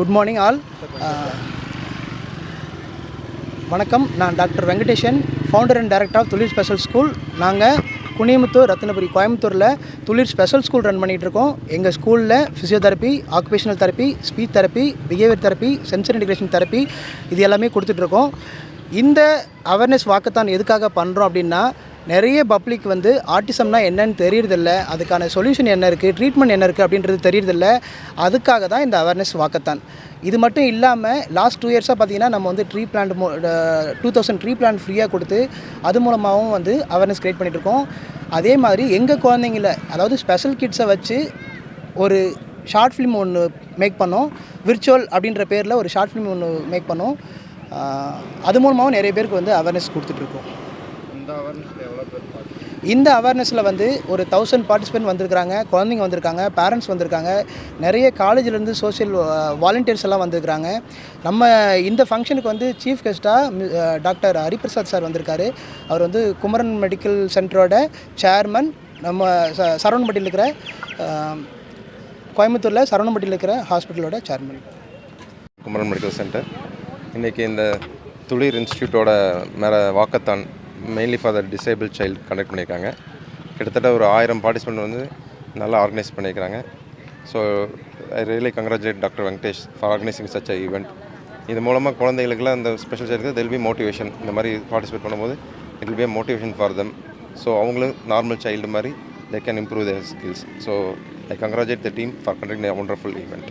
Good morning all வணக்கம். நான் doctor Venkatesan founder and director of Thulir special school நாங்கள் குனியமுத்தூர் ரத்னபுரி கோயம்புத்தூரில் துளிர் ஸ்பெஷல் ஸ்கூல் ரன் பண்ணிகிட்டு இருக்கோம். எங்கள் ஸ்கூலில் physiotherapy occupational therapy speech therapy behaviour therapy sensor integration therapy இது எல்லாமே கொடுத்துட்ருக்கோம் இந்த அவேர்னஸ் வாக்கத்தான் எதுக்காக பண்ணுறோம் அப்படின்னா நிறைய பப்ளிக் வந்து ஆட்டிசம்னா என்னன்னு தெரியறதில்ல. அதுக்கான சொல்யூஷன் என்ன இருக்குது ட்ரீட்மெண்ட் என்ன இருக்குது அப்படின்றது தெரியறதில்ல. அதுக்காக தான் இந்த அவேர்னஸ் வாக்கத்தான் இது மட்டும் இல்லாமல் லாஸ்ட் டூ இயர்ஸாக பார்த்தீங்கன்னா நம்ம வந்து tree plant two thousand tree plant ஃப்ரீயாக கொடுத்து அது மூலமாகவும் வந்து அவேர்னஸ் க்ரியேட் பண்ணிகிட்ருக்கோம் அதே மாதிரி எங்கள் குழந்தைங்கள அதாவது ஸ்பெஷல் கிட்ஸை வச்சு ஒரு ஷார்ட் ஃபிலிம் ஒன்று மேக் பண்ணோம். விர்ச்சுவல் அப்படின்ற பேரில் ஒரு ஷார்ட் ஃபிலிம் ஒன்று மேக் பண்ணோம். அது மூலமாகவும் நிறைய பேருக்கு வந்து அவேர்னஸ் கொடுத்துட்ருக்கோம் இந்த அவேர்னஸில் வந்து ஒரு தௌசண்ட் பார்ட்டிசிபென்ட் வந்திருக்காங்க குழந்தைங்க வந்திருக்காங்க பேரண்ட்ஸ் வந்திருக்காங்க நிறைய காலேஜ்லேருந்து சோஷியல் வாலண்டியர்ஸ் எல்லாம் வந்திருக்காங்க நம்ம இந்த ஃபங்க்ஷனுக்கு வந்து சீஃப் கெஸ்ட்டாக டாக்டர் ஹரிபிரசாத் சார் வந்திருக்காரு. அவர் வந்து குமரன் மெடிக்கல் சென்டரோட சேர்மன் நம்ம ச சரவணம்பட்டியில் இருக்கிற கோயம்புத்தூரில் சரவணம்பட்டியில் இருக்கிற ஹாஸ்பிட்டலோட சேர்மன் குமரன் மெடிக்கல் சென்டர் இன்றைக்கி இந்த துளிர் இன்ஸ்டியூட்டோட மேலே walkathon mainly for the disable child conduct பண்ணியிருக்காங்க. கிட்டத்தட்ட ஒரு ஆயிரம் பார்ட்டிசிபெண்ட் வந்து நல்லா ஆர்கனைஸ் பண்ணியிருக்காங்க. So I really congratulate doctor Venkatesh for organising such a event இது மூலமாக குழந்தைகளுக்குலாம் இந்த special child they'll be motivation இந்த மாதிரி பார்ட்டிசிபேட் பண்ணும்போது it will be motivation for them so அவங்களும் நார்மல் சைல்டு மாதிரி they can improve their skills so I congratulate the team for conducting a wonderful event.